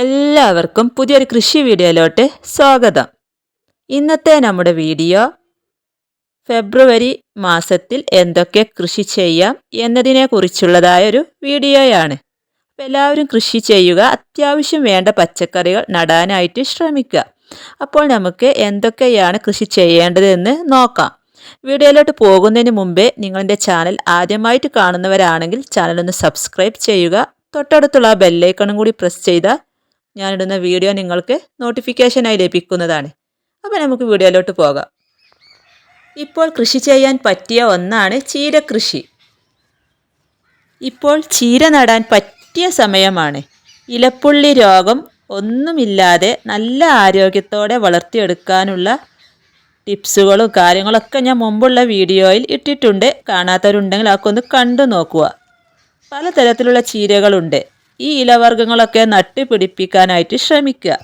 എല്ലാവർക്കും പുതിയൊരു കൃഷി വീഡിയോയിലോട്ട് സ്വാഗതം. ഇന്നത്തെ നമ്മുടെ വീഡിയോ ഫെബ്രുവരി മാസത്തിൽ എന്തൊക്കെ കൃഷി ചെയ്യാം എന്നതിനെ കുറിച്ചുള്ളതായ ഒരു വീഡിയോയാണ്. അപ്പോൾ എല്ലാവരും കൃഷി ചെയ്യുക അത്യാവശ്യം വേണ്ട പച്ചക്കറികൾ നടാനായിട്ട് ശ്രമിക്കുക. അപ്പോൾ നമുക്ക് എന്തൊക്കെയാണ് കൃഷി ചെയ്യേണ്ടതെന്ന് നോക്കാം. വീഡിയോയിലോട്ട് പോകുന്നതിന് മുമ്പേ നിങ്ങളുടെ ചാനൽ ആദ്യമായിട്ട് കാണുന്നവരാണെങ്കിൽ ചാനൽ ഒന്ന് സബ്സ്ക്രൈബ് ചെയ്യുക തൊട്ടടുത്തുള്ള ബെല്ലൈക്കണും കൂടി പ്രസ് ചെയ്താൽ ഞാനിടുന്ന വീഡിയോ നിങ്ങൾക്ക് നോട്ടിഫിക്കേഷനായി ലഭിക്കുന്നതാണ്. അപ്പോൾ നമുക്ക് വീഡിയോയിലോട്ട് പോകാം. ഇപ്പോൾ കൃഷി ചെയ്യാൻ പറ്റിയ ഒന്നാണ് ചീരകൃഷി ഇപ്പോൾ ചീര നടാൻ പറ്റിയ സമയമാണ്. ഇലപ്പുള്ളി രോഗം ഒന്നുമില്ലാതെ നല്ല ആരോഗ്യത്തോടെ വളർത്തിയെടുക്കാനുള്ള ടിപ്സുകളും കാര്യങ്ങളൊക്കെ ഞാൻ മുമ്പുള്ള വീഡിയോയിൽ ഇട്ടിട്ടുണ്ട്. കാണാത്തവരുണ്ടെങ്കിൽ അതൊക്കെ ഒന്ന് കണ്ടു നോക്കുക. പലതരത്തിലുള്ള ചീരകളുണ്ട്. ഈ ഇലവർഗങ്ങളൊക്കെ നട്ടുപിടിപ്പിക്കാനായിട്ട് ശ്രമിക്കുക.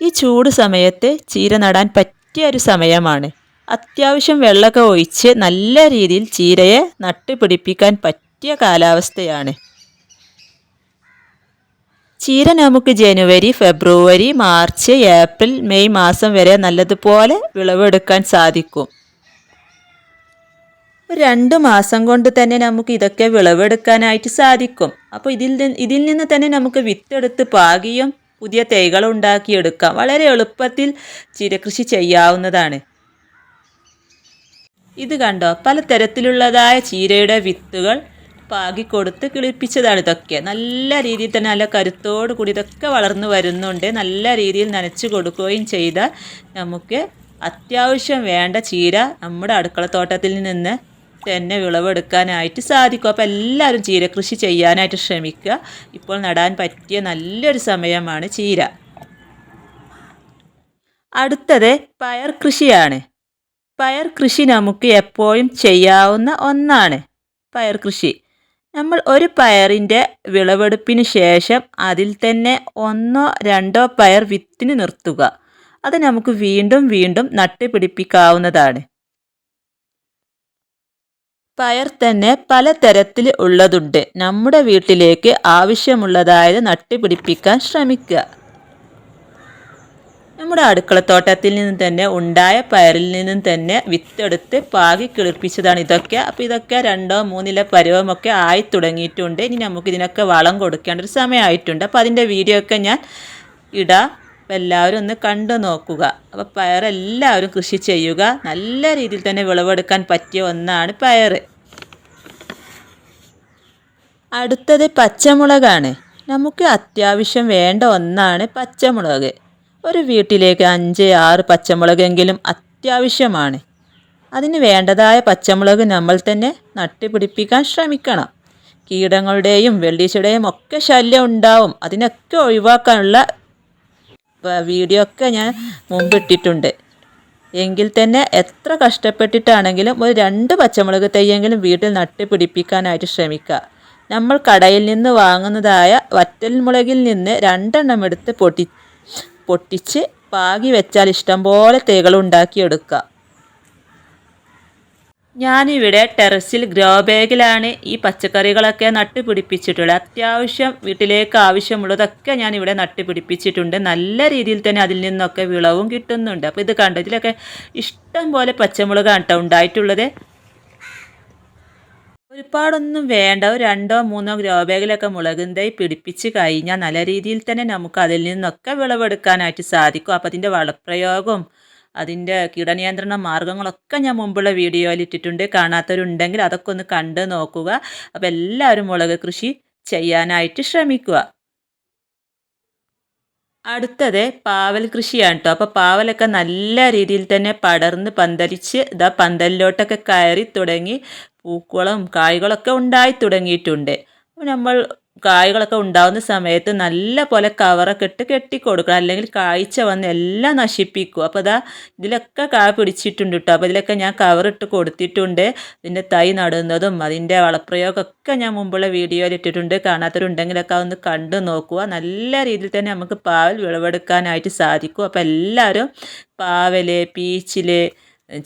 ഈ ചൂട് സമയത്ത് ചീര നടാൻ പറ്റിയ ഒരു സമയമാണ്. അത്യാവശ്യം വെള്ളമൊക്കെ ഒഴിച്ച് നല്ല രീതിയിൽ ചീരയെ നട്ടുപിടിപ്പിക്കാൻ പറ്റിയ കാലാവസ്ഥയാണ്. ചീര നമുക്ക് ജനുവരി ഫെബ്രുവരി മാർച്ച് ഏപ്രിൽ മെയ് മാസം വരെ നല്ലതുപോലെ വിളവെടുക്കാൻ സാധിക്കും. രണ്ട് മാസം കൊണ്ട് തന്നെ നമുക്ക് ഇതൊക്കെ വിളവെടുക്കാനായിട്ട് സാധിക്കും. അപ്പോൾ ഇതിൽ ഇതിൽ നിന്ന് തന്നെ നമുക്ക് വിത്തെടുത്ത് പാകിയും പുതിയ തൈകൾ ഉണ്ടാക്കിയെടുക്കാം. വളരെ എളുപ്പത്തിൽ ചിരകൃഷി ചെയ്യാവുന്നതാണ്. ഇത് കണ്ടോ? പലതരത്തിലുള്ളതായ ചീരയുടെ വിത്തുകൾ പാകിക്കൊടുത്ത് കിളിപ്പിച്ചതാണ് ഇതൊക്കെ. നല്ല രീതിയിൽ തന്നെ നല്ല കരുത്തോടു കൂടി ഇതൊക്കെ വളർന്നു വരുന്നുണ്ട്. നല്ല രീതിയിൽ നനച്ചു കൊടുക്കുകയും ചെയ്താൽ നമുക്ക് അത്യാവശ്യം വേണ്ട ചീര നമ്മുടെ അടുക്കളത്തോട്ടത്തിൽ നിന്ന് തന്നെ വിളവെടുക്കാനായിട്ട് സാധിക്കും. അപ്പോൾ എല്ലാവരും ചീര കൃഷി ചെയ്യാനായിട്ട് ശ്രമിക്കുക. ഇപ്പോൾ നടാൻ പറ്റിയ നല്ലൊരു സമയമാണ് ചീര. അടുത്തത് പയർ കൃഷിയാണ്. പയർ കൃഷി നമുക്ക് എപ്പോഴും ചെയ്യാവുന്ന ഒന്നാണ് പയർ കൃഷി. നമ്മൾ ഒരു പയറിന്റെ വിളവെടുപ്പിന് ശേഷം അതിൽ തന്നെ ഒന്നോ രണ്ടോ പയർ വിത്തിന് നിർത്തുക. അത് നമുക്ക് വീണ്ടും വീണ്ടും നട്ടുപിടിപ്പിക്കാവുന്നതാണ്. പയർ തന്നെ പലതരത്തിൽ ഉള്ളതുണ്ട്. നമ്മുടെ വീട്ടിലേക്ക് ആവശ്യമുള്ളതായത് നട്ടുപിടിപ്പിക്കാൻ ശ്രമിക്കുക. നമ്മുടെ അടുക്കളത്തോട്ടത്തിൽ നിന്ന് തന്നെ ഉണ്ടായ പയറിൽ നിന്നും തന്നെ വിത്തെടുത്ത് പാകി കിളിർപ്പിച്ചതാണ് ഇതൊക്കെ. അപ്പോൾ ഇതൊക്കെ രണ്ടോ മൂന്നിലെ പരുവമൊക്കെ ആയി തുടങ്ങിയിട്ടുണ്ട്. ഇനി നമുക്ക് ഇതിനൊക്കെ വളം കൊടുക്കേണ്ട ഒരു സമയമായിട്ടുണ്ട്. അപ്പോൾ അതിന്റെ വീഡിയോ ഒക്കെ ഞാൻ ഇടാം. അപ്പോൾ എല്ലാവരും ഒന്ന് കണ്ടു നോക്കുക. അപ്പോൾ പയറെല്ലാവരും കൃഷി ചെയ്യുക. നല്ല രീതിയിൽ തന്നെ വിളവെടുക്കാൻ പറ്റിയ ഒന്നാണ് പയർ. അടുത്തത് പച്ചമുളകാണ്. നമുക്ക് അത്യാവശ്യം വേണ്ട ഒന്നാണ് പച്ചമുളക്. ഒരു വീട്ടിലേക്ക് അഞ്ച് ആറ് പച്ചമുളകെങ്കിലും അത്യാവശ്യമാണ്. അതിന് വേണ്ടതായ പച്ചമുളക് നമ്മൾ തന്നെ നട്ടുപിടിപ്പിക്കാൻ ശ്രമിക്കണം. കീടങ്ങളുടെയും വെള്ളീച്ചയുടെയും ഒക്കെ ശല്യം ഉണ്ടാവും. അതിനൊക്കെ ഒഴിവാക്കാനുള്ള വീഡിയോ ഒക്കെ ഞാൻ മുമ്പ് ഇട്ടിട്ടുണ്ട്. എങ്കിൽ തന്നെ എത്ര കഷ്ടപ്പെട്ടിട്ടാണെങ്കിലും ഒരു രണ്ട് പച്ചമുളക് തയ്യെങ്കിലും വീട്ടിൽ നട്ടുപിടിപ്പിക്കാനായിട്ട് ശ്രമിക്കുക. നമ്മൾ കടയിൽ നിന്ന് വാങ്ങുന്നതായ വറ്റൽ മുളകിൽ നിന്ന് രണ്ടെണ്ണം എടുത്ത് പൊട്ടി പൊട്ടിച്ച് പാകി വെച്ചാൽ ഇഷ്ടംപോലെ തേകൾ ഉണ്ടാക്കിയെടുക്കാം. ഞാനിവിടെ ടെറസിൽ ഗ്രോ ബാഗിലാണ് ഈ പച്ചക്കറികളൊക്കെ നട്ടുപിടിപ്പിച്ചിട്ടുള്ളത്. അത്യാവശ്യം വീട്ടിലേക്ക് ആവശ്യമുള്ളതൊക്കെ ഞാനിവിടെ നട്ടുപിടിപ്പിച്ചിട്ടുണ്ട്. നല്ല രീതിയിൽ തന്നെ അതിൽ നിന്നൊക്കെ വിളവും കിട്ടുന്നുണ്ട്. അപ്പോൾ ഇത് കണ്ടതിലൊക്കെ ഇഷ്ടം പോലെ പച്ചമുളകാണ് കേട്ടോ ഉണ്ടായിട്ടുള്ളത്. ഒരുപാടൊന്നും വേണ്ട. ഒരു രണ്ടോ മൂന്നോ ഗ്രോ ബാഗിലൊക്കെ മുളകും തൈ പിടിപ്പിച്ച് കഴിഞ്ഞാൽ നല്ല രീതിയിൽ തന്നെ നമുക്ക് അതിൽ നിന്നൊക്കെ വിളവെടുക്കാനായിട്ട് സാധിക്കും. അപ്പോൾ അതിന്റെ വളപ്രയോഗവും അതിന്റെ കീടനിയന്ത്രണ മാർഗങ്ങളൊക്കെ ഞാൻ മുമ്പുള്ള വീഡിയോയിൽ ഇട്ടിട്ടുണ്ട്. കാണാത്തവരുണ്ടെങ്കിൽ അതൊക്കെ ഒന്ന് കണ്ട് നോക്കുക. അപ്പോൾ എല്ലാവരും മുളക് കൃഷി ചെയ്യാനായിട്ട് ശ്രമിക്കുക. അടുത്തത് പാവൽ കൃഷിയാണ് കേട്ടോ അപ്പോൾ പാവലൊക്കെ നല്ല രീതിയിൽ തന്നെ പടർന്ന് പന്തലിച്ച് ഇതാ പന്തലിലോട്ടൊക്കെ കയറി തുടങ്ങി പൂക്കളും കായ്കളൊക്കെ ഉണ്ടായി തുടങ്ങിയിട്ടുണ്ട്. നമ്മൾ കായ്കളൊക്കെ ഉണ്ടാകുന്ന സമയത്ത് നല്ല പോലെ കവറൊക്കെ ഇട്ട് കെട്ടിക്കൊടുക്കണം. അല്ലെങ്കിൽ കായ്ച്ച വന്ന് എല്ലാം നശിപ്പിക്കും. അപ്പോൾ അതാ ഇതിലൊക്കെ കായ പിടിച്ചിട്ടുണ്ട് കേട്ടോ അപ്പോൾ ഇതിലൊക്കെ ഞാൻ കവറിട്ട് കൊടുത്തിട്ടുണ്ട്. ഇതിന്റെ തൈ നടുന്നതും അതിന്റെ വളപ്രയോഗമൊക്കെ ഞാൻ മുമ്പുള്ള വീഡിയോയിൽ ഇട്ടിട്ടുണ്ട്. കാണാത്തവരുണ്ടെങ്കിലൊക്കെ ഒന്ന് കണ്ടു നോക്കുക. നല്ല രീതിയിൽ തന്നെ നമുക്ക് പാവൽ വിളവെടുക്കാനായിട്ട് സാധിക്കും. അപ്പോൾ എല്ലാവരും പാവൽ പീച്ചിൽ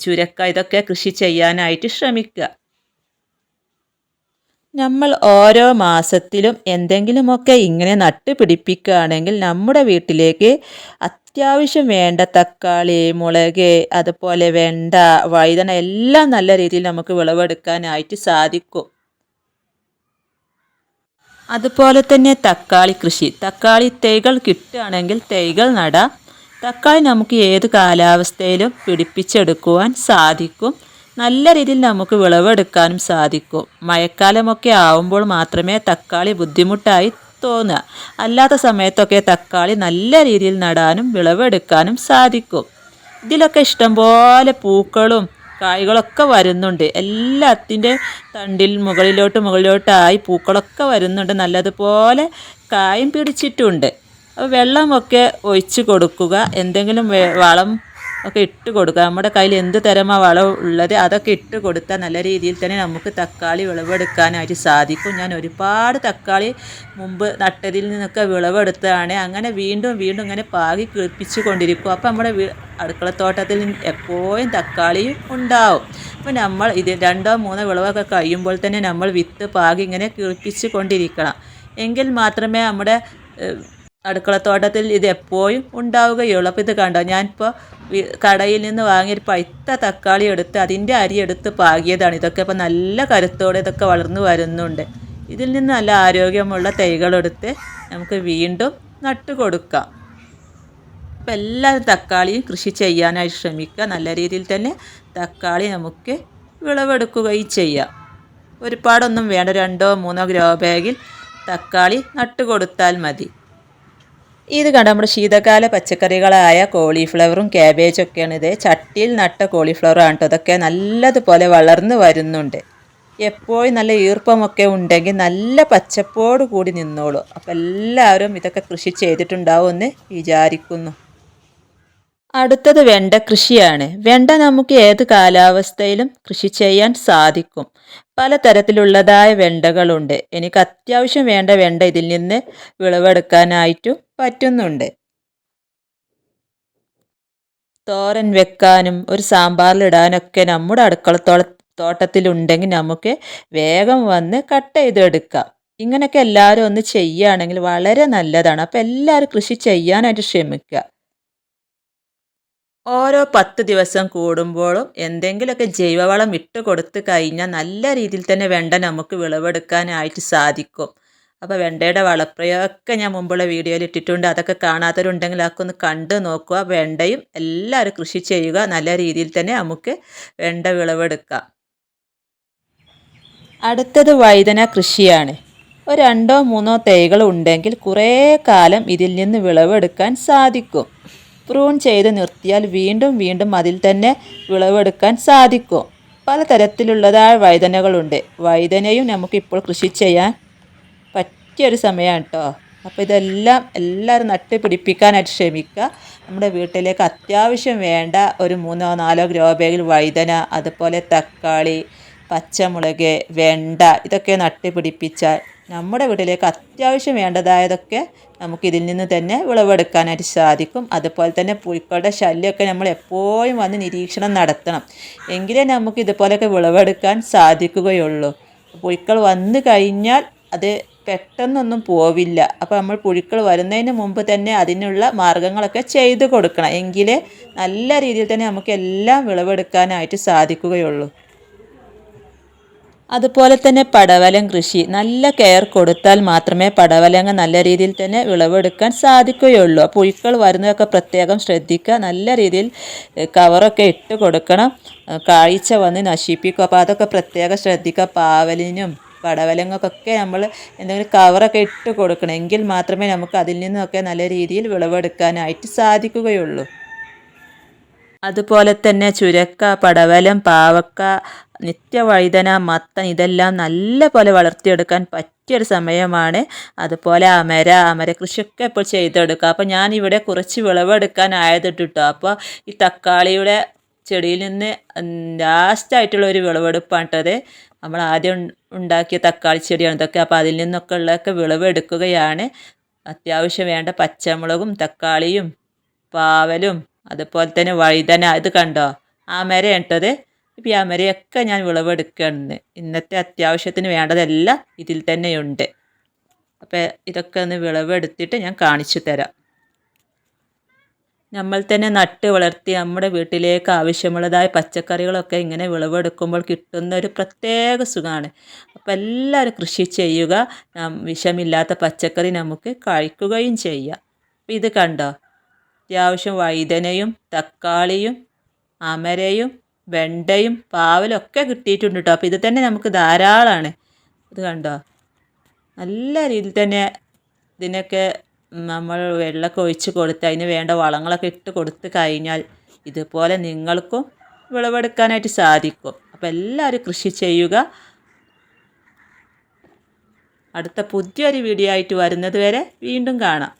ചുരക്ക ഇതൊക്കെ കൃഷി ചെയ്യാനായിട്ട് ശ്രമിക്കുക. നമ്മൾ ഓരോ മാസത്തിലും എന്തെങ്കിലുമൊക്കെ ഇങ്ങനെ നട്ടുപിടിപ്പിക്കുകയാണെങ്കിൽ നമ്മുടെ വീട്ടിലേക്ക് അത്യാവശ്യം വേണ്ട തക്കാളി മുളക് അതുപോലെ വെണ്ട വഴുതന എല്ലാം നല്ല രീതിയിൽ നമുക്ക് വിളവെടുക്കാനായിട്ട് സാധിക്കും. അതുപോലെ തന്നെ തക്കാളി കൃഷി. തക്കാളി തൈകൾ കിട്ടുകയാണെങ്കിൽ തൈകൾ നടാം. തക്കാളി നമുക്ക് ഏത് കാലാവസ്ഥയിലും പിടിപ്പിച്ചെടുക്കുവാൻ സാധിക്കും. നല്ല രീതിയിൽ നമുക്ക് വിളവെടുക്കാനും സാധിക്കും. മഴക്കാലമൊക്കെ ആവുമ്പോൾ മാത്രമേ തക്കാളി ബുദ്ധിമുട്ടായി തോന്നുക. അല്ലാത്ത സമയത്തൊക്കെ തക്കാളി നല്ല രീതിയിൽ നടാനും വിളവെടുക്കാനും സാധിക്കും. ഇതിലൊക്കെ ഇഷ്ടംപോലെ പൂക്കളും കായ്കളൊക്കെ വരുന്നുണ്ട്. എല്ലാത്തിന്റെ തണ്ടിൽ മുകളിലോട്ട് മുകളിലോട്ടായി പൂക്കളൊക്കെ വരുന്നുണ്ട്. നല്ലതുപോലെ കായും പിടിച്ചിട്ടുണ്ട്. വെള്ളമൊക്കെ ഒഴിച്ച് കൊടുക്കുക. എന്തെങ്കിലും വളം ഒക്കെ ഇട്ട് കൊടുക്കുക. നമ്മുടെ കയ്യിൽ എന്ത് തരമാണ് വളം ഉള്ളത് അതൊക്കെ ഇട്ട് കൊടുത്താൽ നല്ല രീതിയിൽ തന്നെ നമുക്ക് തക്കാളി വിളവെടുക്കാനായിട്ട് സാധിക്കും. ഞാൻ ഒരുപാട് തക്കാളി മുമ്പ് നട്ടതിൽ നിന്നൊക്കെ വിളവെടുത്തതാണ്. അങ്ങനെ വീണ്ടും വീണ്ടും ഇങ്ങനെ പാകി കിളിപ്പിച്ച് കൊണ്ടിരിക്കും. അപ്പോൾ നമ്മുടെ അടുക്കളത്തോട്ടത്തിൽ എപ്പോഴും തക്കാളി ഉണ്ടാവും. അപ്പോൾ നമ്മൾ ഇത് രണ്ടോ മൂന്നോ വിളവൊക്കെ കഴിയുമ്പോൾ തന്നെ നമ്മൾ വിത്ത് പാകി ഇങ്ങനെ കിളിപ്പിച്ച് കൊണ്ടിരിക്കണം. എങ്കിൽ മാത്രമേ നമ്മുടെ അടുക്കളത്തോട്ടത്തിൽ ഇത് എപ്പോഴും ഉണ്ടാവുകയുള്ളൂ. അപ്പോൾ ഇത് കണ്ടോ? ഞാനിപ്പോൾ കടയിൽ നിന്ന് വാങ്ങിയൊരു പൈത്ത തക്കാളി എടുത്ത് അതിന്റെ അരി എടുത്ത് പാകിയതാണ്. ഇതൊക്കെ ഇപ്പോൾ നല്ല കരുത്തോടെ ഇതൊക്കെ വളർന്നു വരുന്നുണ്ട്. ഇതിൽ നിന്ന് നല്ല ആരോഗ്യമുള്ള തൈകളെടുത്ത് നമുക്ക് വീണ്ടും നട്ടു കൊടുക്കാം. അപ്പോൾ എല്ലാവരും തക്കാളിയും കൃഷി ചെയ്യാനായി ശ്രമിക്കുക. നല്ല രീതിയിൽ തന്നെ തക്കാളി നമുക്ക് വിളവെടുക്കുകയും ചെയ്യാം. ഒരുപാടൊന്നും വേണ്ട. രണ്ടോ മൂന്നോ ഗ്രോ ബാഗിൽ തക്കാളി നട്ടു കൊടുത്താൽ മതി. ഇത് കണ്ട നമ്മുടെ ശീതകാല പച്ചക്കറികളായ കോളിഫ്ലവറും ക്യാബേജൊക്കെയാണ് ഇത്. ചട്ടിയിൽ നട്ട കോളിഫ്ലവറാണ് കേട്ടോ അതൊക്കെ നല്ലതുപോലെ വളർന്നു വരുന്നുണ്ട്. എപ്പോഴും നല്ല ഈർപ്പമൊക്കെ ഉണ്ടെങ്കിൽ നല്ല പച്ചപ്പോട് കൂടി നിന്നോളൂ. അപ്പം എല്ലാവരും ഇതൊക്കെ കൃഷി ചെയ്തിട്ടുണ്ടാവുമെന്ന് വിചാരിക്കുന്നു. അടുത്തത് വെണ്ട കൃഷിയാണ്. വെണ്ട നമുക്ക് ഏത് കാലാവസ്ഥയിലും കൃഷി ചെയ്യാൻ സാധിക്കും. പലതരത്തിലുള്ളതായ വെണ്ടകളുണ്ട്. എനിക്ക് അത്യാവശ്യം വേണ്ട വെണ്ട ഇതിൽ നിന്ന് വിളവെടുക്കാനായിട്ടും പറ്റുന്നുണ്ട്. തോരൻ വെക്കാനും ഒരു സാമ്പാറിലിടാനൊക്കെ നമ്മുടെ അടുക്കളത്തോള തോട്ടത്തിലുണ്ടെങ്കിൽ നമുക്ക് വേഗം വന്ന് കട്ട് ചെയ്തെടുക്കാം. ഇങ്ങനെയൊക്കെ എല്ലാവരും ഒന്ന് ചെയ്യുകയാണെങ്കിൽ വളരെ നല്ലതാണ്. അപ്പോൾ എല്ലാവരും കൃഷി ചെയ്യാനായിട്ട് ശ്രമിക്കുക. ഓരോ പത്ത് ദിവസം കൂടുമ്പോഴും എന്തെങ്കിലുമൊക്കെ ജൈവവളം ഇട്ട് കൊടുത്തു കഴിഞ്ഞാൽ നല്ല രീതിയിൽ തന്നെ വെണ്ട നമുക്ക് വിളവെടുക്കാനായിട്ട് സാധിക്കും. അപ്പോൾ വെണ്ടയുടെ വളപ്രയോഗമൊക്കെ ഞാൻ മുമ്പുള്ള വീഡിയോയിൽ ഇട്ടിട്ടുണ്ട്. അതൊക്കെ കാണാത്തവരുണ്ടെങ്കിൽ അതൊക്കെ ഒന്ന് കണ്ട് നോക്കുക. വെണ്ടയും എല്ലാവരും കൃഷി ചെയ്യുക. നല്ല രീതിയിൽ തന്നെ നമുക്ക് വെണ്ട വിളവെടുക്കാം. അടുത്തത് വഴുതന കൃഷിയാണ്. ഒരു രണ്ടോ മൂന്നോ തൈകൾ ഉണ്ടെങ്കിൽ കുറേ കാലം ഇതിൽ നിന്ന് വിളവെടുക്കാൻ സാധിക്കും. പ്രൂൺ ചെയ്ത് നിർത്തിയാൽ വീണ്ടും വീണ്ടും അതിൽ തന്നെ വിളവെടുക്കാൻ സാധിക്കും. പലതരത്തിലുള്ളതായ വഴുതനകളുണ്ട് വഴുതനയും നമുക്കിപ്പോൾ കൃഷി ചെയ്യാൻ പറ്റിയൊരു സമയമാണ് കേട്ടോ അപ്പോൾ ഇതെല്ലാം എല്ലാവരും നട്ട് പിടിപ്പിക്കാനായിട്ട് ശ്രമിക്കുക. നമ്മുടെ വീട്ടിലേക്ക് അത്യാവശ്യം വേണ്ട ഒരു മൂന്നോ നാലോ ഗ്രോ ബാഗിൽ വഴുതന അതുപോലെ തക്കാളി പച്ചമുളക് വെണ്ട ഇതൊക്കെ നട്ട് പിടിപ്പിച്ചാൽ നമ്മുടെ വീട്ടിലേക്ക് അത്യാവശ്യം വേണ്ടതായതൊക്കെ നമുക്ക് ഇതിൽ നിന്ന് തന്നെ വിളവെടുക്കാനായിട്ട് സാധിക്കും. അതുപോലെ തന്നെ പുഴുക്കളുടെ ശല്യമൊക്കെ നമ്മൾ എപ്പോഴും വന്ന് നിരീക്ഷണം നടത്തണം. എങ്കിലേ നമുക്ക് ഇതുപോലെയൊക്കെ വിളവെടുക്കാൻ സാധിക്കുകയുള്ളൂ. പുഴുക്കൾ വന്നു കഴിഞ്ഞാൽ അത് പെട്ടെന്നൊന്നും പോവില്ല. അപ്പോൾ നമ്മൾ പുഴുക്കൾ വരുന്നതിന് മുമ്പ് തന്നെ അതിനുള്ള മാർഗങ്ങളൊക്കെ ചെയ്ത് കൊടുക്കണം. എങ്കിലേ നല്ല രീതിയിൽ തന്നെ നമുക്ക് എല്ലാം വിളവെടുക്കാനായിട്ട് സാധിക്കുകയുള്ളൂ. അതുപോലെ തന്നെ പടവലം കൃഷി. നല്ല കെയർ കൊടുത്താൽ മാത്രമേ പടവലങ്ങ നല്ല രീതിയിൽ തന്നെ വിളവെടുക്കാൻ സാധിക്കുകയുള്ളൂ. പുഴുക്കൾ വരുന്നതൊക്കെ പ്രത്യേകം ശ്രദ്ധിക്കുക. നല്ല രീതിയിൽ കവറൊക്കെ ഇട്ട് കൊടുക്കണം. കാഴ്ച വന്ന് നശിപ്പിക്കും അപ്പോൾ അതൊക്കെ പ്രത്യേകം ശ്രദ്ധിക്കുക. പാവലിനും പടവലങ്ങൾക്കൊക്കെ നമ്മൾ എന്തെങ്കിലും കവറൊക്കെ ഇട്ട് കൊടുക്കണം എങ്കിൽ മാത്രമേ നമുക്ക് അതിൽ നിന്നൊക്കെ നല്ല രീതിയിൽ വിളവെടുക്കാനായിട്ട് സാധിക്കുകയുള്ളൂ. അതുപോലെ തന്നെ ചുരക്ക പടവലം പാവക്ക നിത്യവഴുതന മത്തൻ ഇതെല്ലാം നല്ല പോലെ വളർത്തിയെടുക്കാൻ പറ്റിയൊരു സമയമാണ്. അതുപോലെ അമര അമര കൃഷിയൊക്കെ ഇപ്പോൾ ചെയ്തെടുക്കുക. അപ്പോൾ ഞാനിവിടെ കുറച്ച് വിളവെടുക്കാൻ ആയതിട്ടിട്ടോ അപ്പോൾ ഈ തക്കാളിയുടെ ചെടിയിൽ നിന്ന് ലാസ്റ്റായിട്ടുള്ള ഒരു വിളവെടുപ്പാണ് കേട്ടത് നമ്മൾ ആദ്യം ഉണ്ടാക്കിയ തക്കാളി ചെടിയാണ് ഇതൊക്കെ. അപ്പോൾ അതിൽ നിന്നൊക്കെ ഉള്ളതൊക്കെ വിളവെടുക്കുകയാണ്. അത്യാവശ്യം വേണ്ട പച്ചമുളകും തക്കാളിയും പാവലും അതുപോലെ തന്നെ വഴുതന ഇത് കണ്ടോ? ആ മര ഇപ്പം ഈ അമരയൊക്കെ ഞാൻ വിളവെടുക്കുകയാണ് ഇന്നത്തെ അത്യാവശ്യത്തിന് വേണ്ടതെല്ലാം ഇതിൽ തന്നെയുണ്ട്. അപ്പോൾ ഇതൊക്കെ ഒന്ന് വിളവെടുത്തിട്ട് ഞാൻ കാണിച്ചു തരാം. നമ്മൾ തന്നെ നട്ട് വളർത്തി നമ്മുടെ വീട്ടിലേക്ക് ആവശ്യമുള്ളതായ പച്ചക്കറികളൊക്കെ ഇങ്ങനെ വിളവെടുക്കുമ്പോൾ കിട്ടുന്ന ഒരു പ്രത്യേക സുഖമാണ് അപ്പോൾ എല്ലാവരും കൃഷി ചെയ്യുക. വിഷമില്ലാത്ത പച്ചക്കറി നമുക്ക് കഴിക്കുകയും ചെയ്യാം. അപ്പോൾ ഇത് കണ്ടോ? അത്യാവശ്യം വഴുതനയും തക്കാളിയും അമരയും വെണ്ടയും പാവലൊക്കെ കിട്ടിയിട്ടുണ്ട് കേട്ടോ അപ്പോൾ ഇത് തന്നെ നമുക്ക് ധാരാളമാണ് ഇത് കണ്ടോ? നല്ല രീതിയിൽ തന്നെ ഇതിനൊക്കെ നമ്മൾ വെള്ളമൊക്കെ ഒഴിച്ച് കൊടുത്ത് അതിന് വേണ്ട വളങ്ങളൊക്കെ ഇട്ട് കൊടുത്ത് കഴിഞ്ഞാൽ ഇതുപോലെ നിങ്ങൾക്കും വിളവെടുക്കാനായിട്ട് സാധിക്കും. അപ്പോൾ എല്ലാവരും കൃഷി ചെയ്യുക. അടുത്ത പുതിയൊരു വീഡിയോ ആയിട്ട് വരുന്നത് വരെ വീണ്ടും കാണാം.